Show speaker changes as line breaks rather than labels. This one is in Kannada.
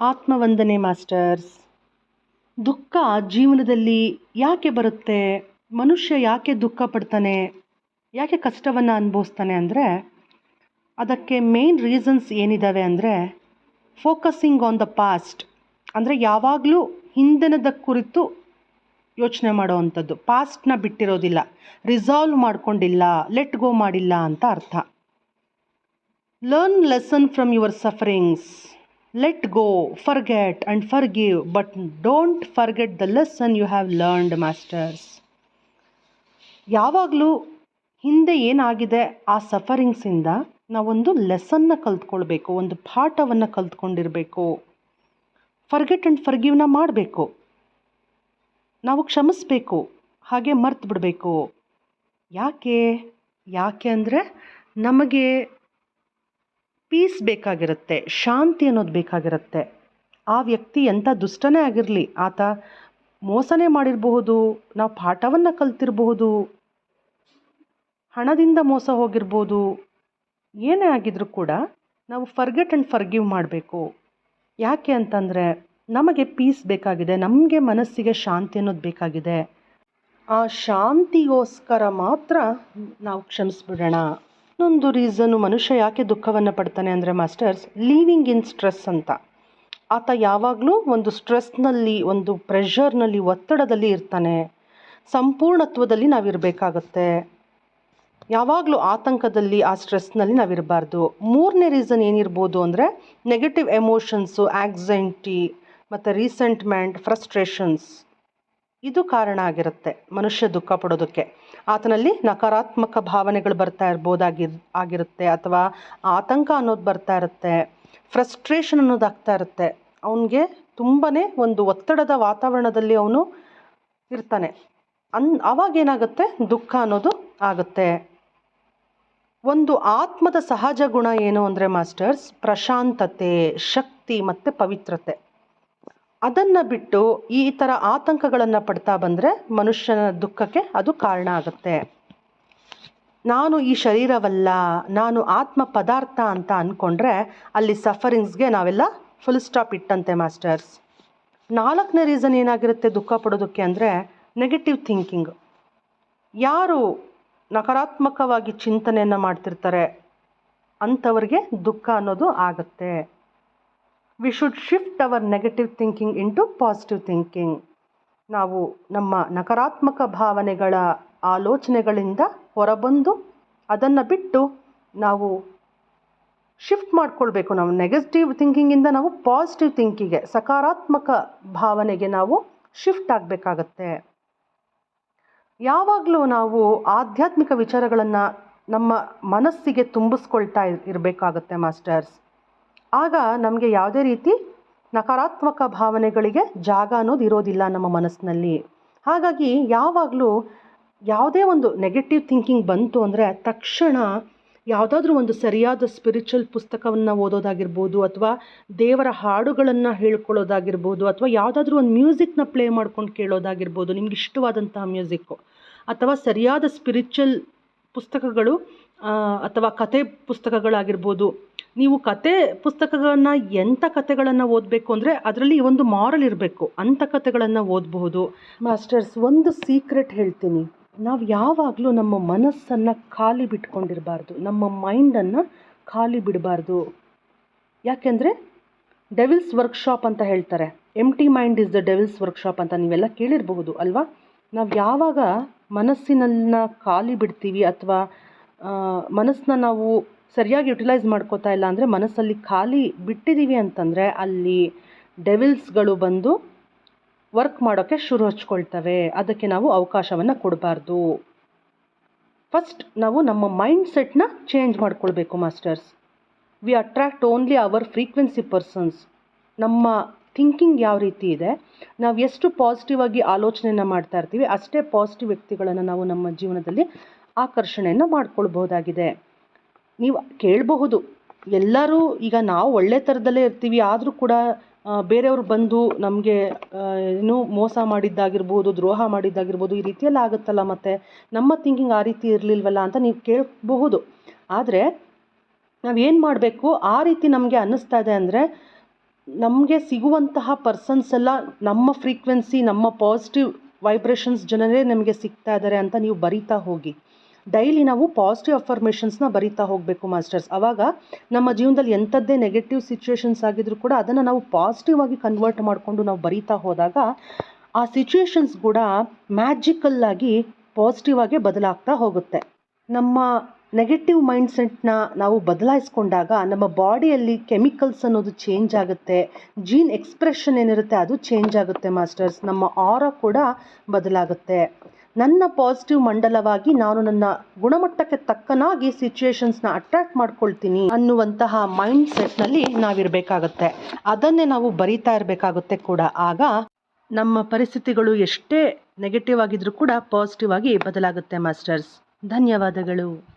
ಆತ್ಮವಂದನೆ, ಮಾಸ್ಟರ್ಸ್. ದುಃಖ ಜೀವನದಲ್ಲಿ ಯಾಕೆ ಬರುತ್ತೆ? ಮನುಷ್ಯ ಯಾಕೆ ದುಃಖ ಪಡ್ತಾನೆ? ಯಾಕೆ ಕಷ್ಟವನ್ನು ಅನುಭವಿಸ್ತಾನೆ ಅಂದರೆ, ಅದಕ್ಕೆ ಮೇನ್ ರೀಸನ್ಸ್ ಏನಿದ್ದಾವೆ ಅಂದರೆ ಫೋಕಸಿಂಗ್ ಆನ್ ದ ಪಾಸ್ಟ್ ಅಂದರೆ ಯಾವಾಗಲೂ ಹಿಂದಿನದ ಕುರಿತು ಯೋಚನೆ ಮಾಡೋವಂಥದ್ದು. ಪಾಸ್ಟ್ನ ಬಿಟ್ಟಿರೋದಿಲ್ಲ. ರಿಸಾಲ್ವ್ ಮಾಡ್ಕೊಂಡಿಲ್ಲ. ಲೆಟ್ ಗೋ ಮಾಡಿಲ್ಲ ಅಂತ ಅರ್ಥ. Learn lesson from your sufferings let go forget and forgive but don't forget the lesson you have learned masters ಯಾವಾಗಲೂ ಹಿಂದೆ ಏನಾಗಿದೆ, ಆ ಸಫರಿಂಗ್ಸಿಂದ ನಾವೊಂದು ಲೆಸನ್ನ ಕಲ್ತ್ಕೊಳ್ಬೇಕು, ಒಂದು ಪಾಠವನ್ನು ಕಲ್ತ್ಕೊಂಡಿರಬೇಕು. ಫರ್ಗೆಟ್ ಆ್ಯಂಡ್ ಫರ್ಗಿವ್ನ ಮಾಡಬೇಕು. ನಾವು ಕ್ಷಮಿಸ್ಬೇಕು, ಹಾಗೆ ಮರ್ತು ಬಿಡಬೇಕು ಯಾಕೆ? ಯಾಕೆ ಅಂದರೆ ನಮಗೆ ಪೀಸ್ ಬೇಕಾಗಿರುತ್ತೆ, ಶಾಂತಿ ಅನ್ನೋದು ಬೇಕಾಗಿರುತ್ತೆ. ಆ ವ್ಯಕ್ತಿ ಎಂಥ ದುಷ್ಟನೇ ಆಗಿರಲಿ, ಆತ ಮೋಸನೇ ಮಾಡಿರಬಹುದು, ನಾವು ಪಾಠವನ್ನು ಕಲ್ತಿರಬಹುದು, ಹಣದಿಂದ ಮೋಸ ಹೋಗಿರ್ಬೋದು, ಏನೇ ಆಗಿದ್ರೂ ಕೂಡ ನಾವು ಫರ್ಗೆಟ್ ಆ್ಯಂಡ್ ಫರ್ಗಿವ್ ಮಾಡಬೇಕು. ಯಾಕೆ ಅಂತಂದರೆ ನಮಗೆ ಪೀಸ್ ಬೇಕಾಗಿದೆ, ನಮಗೆ ಮನಸ್ಸಿಗೆ ಶಾಂತಿ ಅನ್ನೋದು ಬೇಕಾಗಿದೆ. ಆ ಶಾಂತಿಗೋಸ್ಕರ ಮಾತ್ರ ನಾವು ಕ್ಷಮಿಸ್ಬಿಡೋಣ. ಇನ್ನೊಂದು ರೀಸನ್ನು ಮನುಷ್ಯ ಯಾಕೆ ದುಃಖವನ್ನು ಪಡ್ತಾನೆ ಅಂದರೆ ಮಾಸ್ಟರ್ಸ್ ಲೀವಿಂಗ್ ಇನ್ ಸ್ಟ್ರೆಸ್ ಅಂತ. ಆತ ಯಾವಾಗಲೂ ಒಂದು ಸ್ಟ್ರೆಸ್ನಲ್ಲಿ ಒಂದು ಪ್ರೆಷರ್ನಲ್ಲಿ ಒತ್ತಡದಲ್ಲಿ ಇರ್ತಾನೆ. ಸಂಪೂರ್ಣತ್ವದಲ್ಲಿ ನಾವಿರಬೇಕಾಗತ್ತೆ ಯಾವಾಗಲೂ ಆತಂಕದಲ್ಲಿ, ಆ ಸ್ಟ್ರೆಸ್ನಲ್ಲಿ ನಾವಿರಬಾರ್ದು ಮೂರನೇ ರೀಸನ್ ಏನಿರ್ಬೋದು ಅಂದರೆ ನೆಗೆಟಿವ್ ಎಮೋಷನ್ಸು ಆ್ಯಕ್ಸೈಟಿ ಮತ್ತು ರೀಸೆಂಟ್ಮೆಂಟ್ ಫ್ರಸ್ಟ್ರೇಷನ್ಸ್ ಇದು ಕಾರಣ ಆಗಿರುತ್ತೆ ಮನುಷ್ಯ ದುಃಖ ಪಡೋದಕ್ಕೆ. ಆತನಲ್ಲಿ ನಕಾರಾತ್ಮಕ ಭಾವನೆಗಳು ಬರ್ತಾ ಇರ್ಬೋದಾಗಿ, ಆಗಿರುತ್ತೆ ಅಥವಾ ಆತಂಕ ಅನ್ನೋದು ಬರ್ತಾ ಇರುತ್ತೆ ಫ್ರಸ್ಟ್ರೇಷನ್ ಅನ್ನೋದು ಆಗ್ತಾ ಇರುತ್ತೆ. ಅವನಿಗೆ ತುಂಬಾ ಒಂದು ಒತ್ತಡದ ವಾತಾವರಣದಲ್ಲಿ ಅವನು ಇರ್ತಾನೆ. ಅನ್ ಅವಾಗೇನಾಗುತ್ತೆ ದುಃಖ ಅನ್ನೋದು ಆಗುತ್ತೆ. ಒಂದು ಆತ್ಮದ ಸಹಜ ಗುಣ ಏನು ಅಂದರೆ ಮಾಸ್ಟರ್ಸ್, ಪ್ರಶಾಂತತೆ, ಶಕ್ತಿ ಮತ್ತು ಪವಿತ್ರತೆ. ಅದನ್ನು ಬಿಟ್ಟು ಈ ಥರ ಆತಂಕಗಳನ್ನು ಪಡ್ತಾ ಬಂದರೆ ಮನುಷ್ಯನ ದುಃಖಕ್ಕೆ ಅದು ಕಾರಣ ಆಗುತ್ತೆ. ನಾನು ಈ ಶರೀರವಲ್ಲ, ನಾನು ಆತ್ಮ ಪದಾರ್ಥ ಅಂತ ಅಂದ್ಕೊಂಡ್ರೆ ಅಲ್ಲಿ ಸಫರಿಂಗ್ಸ್ಗೆ ನಾವೆಲ್ಲ ಫುಲ್ ಸ್ಟಾಪ್ ಇಟ್ಟಂತೆ ಮಾಸ್ಟರ್ಸ್. ನಾಲ್ಕನೇ ರೀಸನ್ ಏನಾಗಿರುತ್ತೆ ದುಃಖ ಪಡೋದಕ್ಕೆ ಅಂದರೆ ನೆಗೆಟಿವ್ ಥಿಂಕಿಂಗ್ ಯಾರು ನಕಾರಾತ್ಮಕವಾಗಿ ಚಿಂತನೆಯನ್ನು ಮಾಡ್ತಿರ್ತಾರೆ ಅಂಥವ್ರಿಗೆ ದುಃಖ ಅನ್ನೋದು ಆಗುತ್ತೆ. We should shift our negative thinking into positive thinking ನಾವು ನಮ್ಮ ನಕಾರಾತ್ಮಕ ಭಾವನೆಗಳ ಆಲೋಚನೆಗಳಿಂದ ಹೊರಬಂದು ಅದನ್ನು ಬಿಟ್ಟು ನಾವು ಶಿಫ್ಟ್ ಮಾಡಿಕೊಳ್ಬೇಕು. ನಾವು ನೆಗೆಟಿವ್ ಥಿಂಕಿಂಗಿಂದ ನಾವು ಪಾಸಿಟಿವ್ ಥಿಂಕಿಗೆ ಸಕಾರಾತ್ಮಕ ಭಾವನೆಗೆ ನಾವು ಶಿಫ್ಟ್ ಆಗಬೇಕಾಗತ್ತೆ. ಯಾವಾಗಲೂ ನಾವು ಆಧ್ಯಾತ್ಮಿಕ ವಿಚಾರಗಳನ್ನು ನಮ್ಮ ಮನಸ್ಸಿಗೆ ತುಂಬಿಸ್ಕೊಳ್ತಾ ಇರಬೇಕಾಗತ್ತೆ ಮಾಸ್ಟರ್ಸ್. ಆಗ ನಮಗೆ ಯಾವುದೇ ರೀತಿ ನಕಾರಾತ್ಮಕ ಭಾವನೆಗಳಿಗೆ ಜಾಗ ಅನ್ನೋದು ಇರೋದಿಲ್ಲ ನಮ್ಮ ಮನಸ್ಸಿನಲ್ಲಿ. ಹಾಗಾಗಿ ಯಾವಾಗಲೂ ಯಾವುದೇ ಒಂದು ನೆಗೆಟಿವ್ ಥಿಂಕಿಂಗ್ ಬಂತು ಅಂದರೆ ತಕ್ಷಣ ಯಾವುದಾದ್ರೂ ಒಂದು ಸರಿಯಾದ ಸ್ಪಿರಿಚುವಲ್ ಪುಸ್ತಕವನ್ನು ಓದೋದಾಗಿರ್ಬೋದು ಅಥವಾ ದೇವರ ಹಾಡುಗಳನ್ನು ಹೇಳ್ಕೊಳ್ಳೋದಾಗಿರ್ಬೋದು ಅಥವಾ ಯಾವುದಾದ್ರೂ ಒಂದು ಮ್ಯೂಸಿಕ್ನ ಪ್ಲೇ ಮಾಡ್ಕೊಂಡು ಕೇಳೋದಾಗಿರ್ಬೋದು, ನಿಮ್ಗೆ ಇಷ್ಟವಾದಂತಹ ಮ್ಯೂಸಿಕ್ಕು. ಅಥವಾ ಸರಿಯಾದ ಸ್ಪಿರಿಚುವಲ್ ಪುಸ್ತಕಗಳು ಅಥವಾ ಕತೆ ಪುಸ್ತಕಗಳಾಗಿರ್ಬೋದು ನೀವು ಕತೆ ಪುಸ್ತಕಗಳನ್ನು ಎಂಥ ಕತೆಗಳನ್ನು ಓದಬೇಕು ಅಂದರೆ ಅದರಲ್ಲಿ ಒಂದು ಮಾರಲ್ ಇರಬೇಕು ಅಂಥ ಕತೆಗಳನ್ನು ಓದಬಹುದು. ಮಾಸ್ಟರ್ಸ್ ಒಂದು ಸೀಕ್ರೆಟ್ ಹೇಳ್ತೀನಿ. ನಾವು ಯಾವಾಗಲೂ ನಮ್ಮ ಮನಸ್ಸನ್ನು ಖಾಲಿ ಬಿಟ್ಕೊಂಡಿರಬಾರ್ದು, ನಮ್ಮ ಮೈಂಡನ್ನು ಖಾಲಿ ಬಿಡಬಾರ್ದು. ಯಾಕೆಂದರೆ ಡೆವಿಲ್ಸ್ ವರ್ಕ್ಶಾಪ್ ಅಂತ ಹೇಳ್ತಾರೆ. Empty mind is the devil's workshop ಅಂತ ನೀವೆಲ್ಲ ಕೇಳಿರಬಹುದು, ಅಲ್ವಾ? ನಾವು ಯಾವಾಗ ಮನಸ್ಸಿನನ್ನ ಖಾಲಿ ಬಿಡ್ತೀವಿ ಅಥವಾ ಮನಸ್ಸನ್ನ ನಾವು ಸರಿಯಾಗಿ ಯುಟಿಲೈಸ್ ಮಾಡ್ಕೋತಾ ಇಲ್ಲ ಅಂದರೆ ಮನಸ್ಸಲ್ಲಿ ಖಾಲಿ ಬಿಟ್ಟಿದ್ದೀವಿ ಅಂತಂದರೆ ಅಲ್ಲಿ ಡೆವಿಲ್ಸ್ಗಳು ಬಂದು ವರ್ಕ್ ಮಾಡೋಕ್ಕೆ ಶುರು ಹಚ್ಕೊಳ್ತವೆ. ಅದಕ್ಕೆ ನಾವು ಅವಕಾಶವನ್ನು ಕೊಡಬಾರ್ದು. ಫಸ್ಟ್ ನಾವು ನಮ್ಮ ಮೈಂಡ್ ಸೆಟ್ನ ಚೇಂಜ್ ಮಾಡ್ಕೊಳ್ಬೇಕು masters we attract only our frequency persons ನಮ್ಮ ಥಿಂಕಿಂಗ್ ಯಾವ ರೀತಿ ಇದೆ? ನಾವು ಎಷ್ಟು ಪಾಸಿಟಿವ್ ಆಗಿ ಆಲೋಚನೆಯನ್ನು ಮಾಡ್ತಾ ಇರ್ತೀವಿ ಅಷ್ಟೇ ಪಾಸಿಟಿವ್ ವ್ಯಕ್ತಿಗಳನ್ನು ನಾವು ನಮ್ಮ ಜೀವನದಲ್ಲಿ ಆಕರ್ಷಣೆಯನ್ನು ಮಾಡ್ಕೊಳ್ಬಹುದಾಗಿದೆ. ನೀವು ಕೇಳಬಹುದು. ಎಲ್ಲರೂ ಈಗ ನಾವು ಒಳ್ಳೆ ಥರದಲ್ಲೇ ಇರ್ತೀವಿ. ಆದರೂ ಕೂಡ ಬೇರೆಯವರು ಬಂದು ನಮಗೆ ಏನು ಮೋಸ ಮಾಡಿದ್ದಾಗಿರ್ಬೋದು, ದ್ರೋಹ ಮಾಡಿದ್ದಾಗಿರ್ಬೋದು, ಈ ರೀತಿಯೆಲ್ಲ ಆಗುತ್ತಲ್ಲ ಮತ್ತು? ನಮ್ಮ ಥಿಂಕಿಂಗ್ ಆ ರೀತಿ ಇರಲಿಲ್ವಲ್ಲ ಅಂತ ನೀವು ಕೇಳಬಹುದು. ಆದರೆ, ನಾವೇನು ಮಾಡಬೇಕು? ಆ ರೀತಿ ನಮಗೆ ಅನ್ನಿಸ್ತಾ ಇದೆ ಅಂದರೆ, ನಮಗೆ ಸಿಗುವಂತಹ ಪರ್ಸನ್ಸ್ ಎಲ್ಲ ನಮ್ಮ ಫ್ರೀಕ್ವೆನ್ಸಿ ನಮ್ಮ ಪಾಸಿಟಿವ್ ವೈಬ್ರೇಷನ್ಸ್ ಜನರೇ ನಮಗೆ ಸಿಗ್ತಾ ಇದ್ದಾರೆ ಅಂತ ನೀವು ಬರಿತಾ ಹೋಗಿ. ಡೈಲಿ ನಾವು ಪಾಸಿಟಿವ್ ಅಫರ್ಮೇಷನ್ಸ್ನ ಬರಿತಾ ಹೋಗಬೇಕು ಮಾಸ್ಟರ್ಸ್ ಆವಾಗ ನಮ್ಮ ಜೀವನದಲ್ಲಿ ಎಂಥದ್ದೇ ನೆಗೆಟಿವ್ ಸಿಚುವೇಶನ್ಸ್ ಆಗಿದ್ರು ಕೂಡ ಅದನ್ನು ನಾವು ಪಾಸಿಟಿವ್ ಆಗಿ ಕನ್ವರ್ಟ್ ಮಾಡಿಕೊಂಡು ನಾವು ಬರಿತಾ ಹೋದಾಗ ಆ ಸಿಚುವೇಶನ್ಸ್ ಕೂಡ ಮ್ಯಾಜಿಕಲ್ಲಾಗಿ ಪಾಸಿಟಿವ್ ಆಗಿ ಬದಲಾಗ್ತಾ ಹೋಗುತ್ತೆ. ನಮ್ಮ ನೆಗೆಟಿವ್ ಮೈಂಡ್ಸೆಟ್ನ ನಾವು ಬದಲಾಯಿಸ್ಕೊಂಡಾಗ ನಮ್ಮ ಬಾಡಿಯಲ್ಲಿ ಕೆಮಿಕಲ್ಸ್ ಅನ್ನೋದು ಚೇಂಜ್ ಆಗುತ್ತೆ ಜೀನ್ ಎಕ್ಸ್ಪ್ರೆಷನ್ ಏನಿರುತ್ತೆ ಅದು ಚೇಂಜ್ ಆಗುತ್ತೆ ಮಾಸ್ಟರ್ಸ್ ನಮ್ಮ ಆರ ಕೂಡ ಬದಲಾಗುತ್ತೆ. ನನ್ನ ಪಾಸಿಟಿವ್ ಮಂಡಲವಾಗಿ ನಾನು ನನ್ನ ಗುಣಮಟ್ಟಕ್ಕೆ ತಕ್ಕನಾಗಿ ಸಿಚುಯೇಷನ್ಸ್ನ ಅಟ್ರಾಕ್ಟ್ ಮಾಡ್ಕೊಳ್ತೀನಿ ಅನ್ನುವಂತಹ ಮೈಂಡ್ ಸೆಟ್ನಲ್ಲಿ ನಾವಿರಬೇಕಾಗತ್ತೆ. ಅದನ್ನೇ ನಾವು ಬರಿತಾ ಇರಬೇಕಾಗುತ್ತೆ ಕೂಡ. ಆಗ ನಮ್ಮ ಪರಿಸ್ಥಿತಿಗಳು ಎಷ್ಟೇ ನೆಗೆಟಿವ್ ಆಗಿದ್ರೂ ಕೂಡ ಪಾಸಿಟಿವ್ ಆಗಿ ಬದಲಾಗುತ್ತೆ ಮಾಸ್ಟರ್ಸ್ ಧನ್ಯವಾದಗಳು.